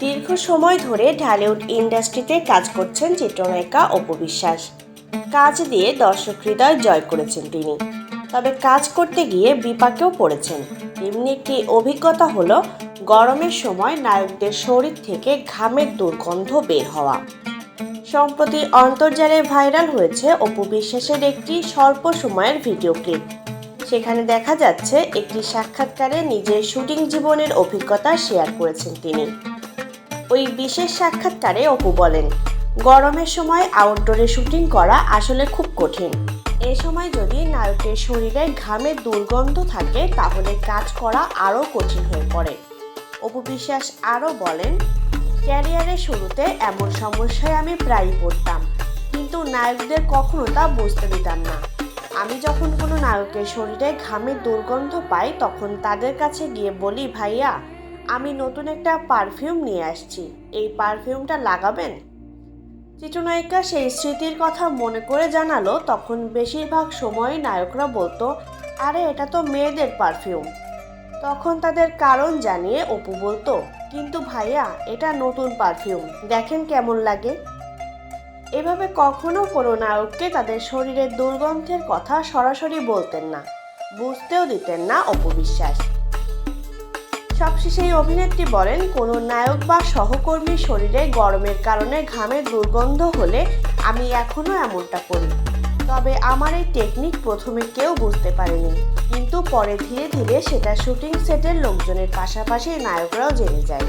দীর্ঘ সময় ধরে ঢালিউড ইন্ডাস্ট্রিতে কাজ করছেন চিত্রনায়িকা অপু বিশ্বাস। কাজ দিয়ে দর্শক হৃদয় জয় করেছেন তিনি। তবে কাজ করতে গিয়ে বিপাকেও পড়েছেন। তেমনি একটি অভিজ্ঞতা হলো, গরমের সময় নায়কদের শরীর থেকে ঘামের দুর্গন্ধ বের হওয়া। সম্প্রতি অন্তর্জালে ভাইরাল হয়েছে অপু বিশ্বাসের একটি স্বল্প সময়ের ভিডিও ক্লিপ। সেখানে দেখা যাচ্ছে, একটি সাক্ষাৎকারে নিজের শুটিং জীবনের অভিজ্ঞতা শেয়ার করেছেন তিনি। ওই বিশেষ সাক্ষাৎকারে অপু বলেন, গরমের সময় আউটডোরে শুটিং করা আসলে খুব কঠিন। এ সময় যদি নায়কের শরীরে ঘামের দুর্গন্ধ থাকে, তাহলে কাজ করা আরও কঠিন হয়ে পড়ে। অপু বিশ্বাস আরও বলেন ক্যারিয়ারের শুরুতে এমন সমস্যায় আমি প্রায়ই পড়তাম, কিন্তু নায়কদের কখনো তা বুঝতে দিতাম না। আমি যখন কোনো নায়কের শরীরে ঘামের দুর্গন্ধ পাই, তখন তাদের কাছে গিয়ে বলি, ভাইয়া আমি নতুন একটা পারফিউম নিয়ে আসছি। এই পারফিউমটা লাগাবেন? চিত্রনায়িকা সেই স্মৃতির কথা মনে করে জানালো, তখন বেশিরভাগ সময় নায়করা বলতো, আরে, এটা তো মেয়েদের পারফিউম তখন তাদের কারণ জানিয়ে অপু বলতো, কিন্তু ভাইয়া, এটা নতুন পারফিউম দেখেন কেমন লাগে। এভাবে কখনো কোনো নায়ককে তাদের শরীরের দুর্গন্ধের কথা সরাসরি বলতেন না, বুঝতেও দিতেন না অপবিশ্বাস সবশেষে এই অভিনেত্রী বলেন, কোনো নায়ক বা সহকর্মীর শরীরে গরমের কারণে ঘামের দুর্গন্ধ হলে আমি এখনও এমনটা করি। তবে আমার এই টেকনিক প্রথমে কেউ বুঝতে পারেনি। কিন্তু পরে ধীরে ধীরে সেটা শুটিং সেটের লোকজনের পাশাপাশি নায়করাও জেনে যায়।